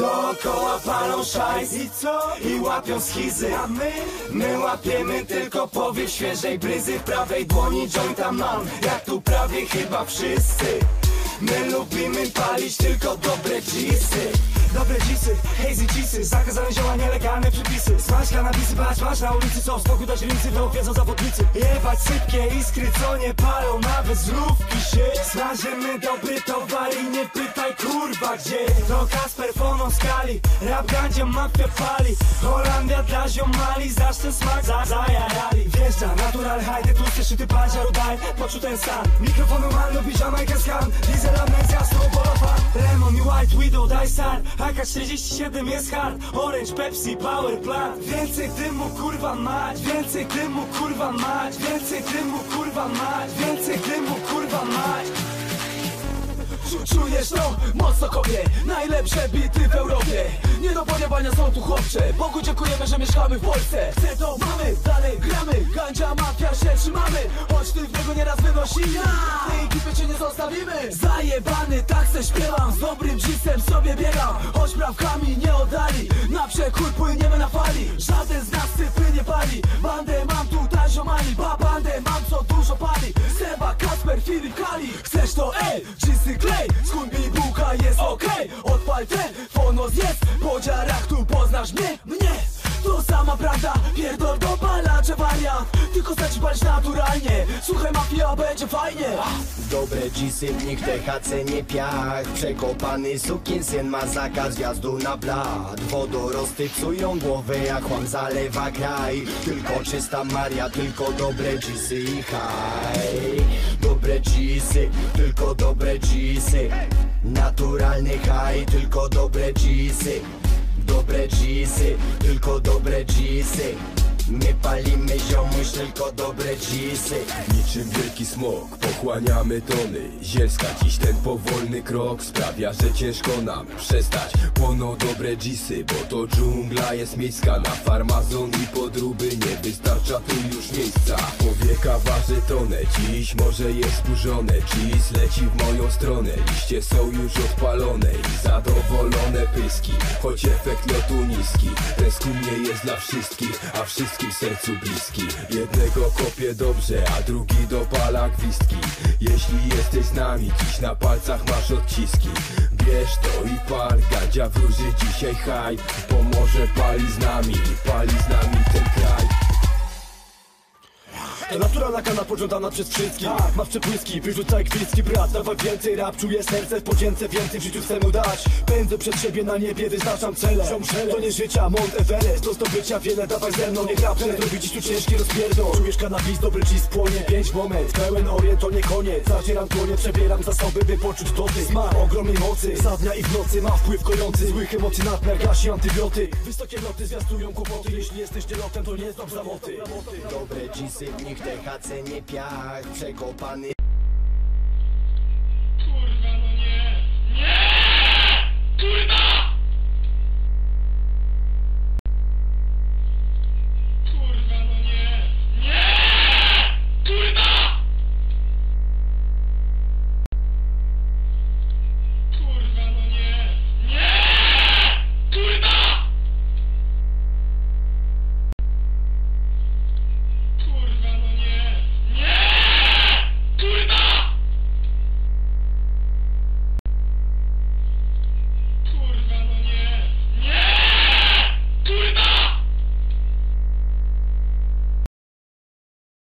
Dookoła palą szajs I co? I łapią schizy A my? My łapiemy tylko powiew świeżej bryzy. W prawej dłoni jointa mam. Jak tu prawie chyba wszyscy. My lubimy palić tylko dobre dżisy Dobre dżisy, hazy dżisy Zakazane działania, legalne przepisy. Smaż kanabisy, bać masz na ulicy Co? Spokój dać lincy, to wiedzą zawodnicy. Jebać sypkie iskry, co nie palą Nawet z lówki się. Smażymy dobry towar i nie pytaj kurwa gdzie? To Kasper Fono skali. Rap gandzie mafia pali Holandia dla ziomali Zaś ten smak za, zajarali. Wjeżdża natural high, te tłusty szyty paziaru daj Poczuł ten sam Mikrofonu man lubi Jamaica skan Diesel amnezja, snowballowa Lemon i White Widow, daj sar AK-47 jest hard. Orange, Pepsi, Power Plant. Więcej dymu kurwa mać. Więcej dymu kurwa mać. Więcej dymu kurwa mać Czujesz to? Mocno kopie Najlepsze bity w Europie. Nie do pojebania są tu chłopcze. Bogu dziękujemy, że mieszkamy w Polsce. Chcę to mamy, dalej gramy. Gandzia mafia się trzymamy. Choć ty w niego nieraz wynosimy. Tej ekipy cię nie zostawimy. Zajebany tak se śpiewam. Z dobrym gisem sobie biegam. Choć prawkami nie oddali. Na przekór płyniemy na fali. Żaden z nas sypy Kasper, Filip, Kali. Chcesz to ej, gisy klej. Skuń mi bułka jest okej. Odpal ten, jest. Po dziarach tu poznasz mnie, mnie. To sama prawda, pierdol wariant Tylko zacząć palić naturalnie. Słuchaj mafia, będzie fajnie. Dobre nich THC nie piach. Przekopany sukinsyn ma zakaz wjazdu na blat. Wodorosty psują głowę, jak chłam zalewa kraj. Tylko czysta Maria, tylko dobre dżisy i haj. Dobre dżisy, tylko dobre dżisy Naturalny haj, tylko dobre dżisy Dobre dżisy, tylko dobre dżisy My palimy ziomuś, tylko dobre dżisy Niczym wielki smok, pochłaniamy tony. Zielska dziś ten powolny krok Sprawia, że ciężko nam przestać. Płoną dobre dżisy, bo to dżungla jest miejska. Na farmazon i podróby nie wystarcza tu już miejsca Waży tonę, dziś może jest skurzone Dżis leci w moją stronę, liście są już odpalone I zadowolone pyski, choć efekt lotu niski Ten skumnie jest dla wszystkich, a wszystkim sercu bliski. Jednego kopie dobrze, a drugi dopala gwizdki. Jeśli jesteś z nami, dziś na palcach masz odciski. Bierz to i pal, gadzia wróży dzisiaj haj. Pomoże pali z nami, pali z nami ten kraj To naturalna kana pożądana przez wszystkich. Ma przepłyski, wyrzucaj gwizdki brat Dawaj więcej rap, czuję serce w podzięce Więcej w życiu chcę mu dać. Pędzę przed siebie na niebie, wyznaczam cele. To nie życia, Mount Everest. Do zdobycia wiele, dawaj ze mną, niech rap Robi dziś tu ciężki rozpierdol. Czujesz kanabis, dobry ci spłonie. Pięć moment, pełen orient, to nie koniec. Zacieram dłonie, przebieram zasoby, by poczuć dotyk. Smak ogromnej mocy, za dnia i w nocy. Ma wpływ kojący, złych emocji nadmiar gasi antybiotyk. Wysokie noty zwiastują kłopoty. Jeśli jesteś dzielotem, to nie znam zamoty. Dobre dżisy, w THC nie piach Przekopany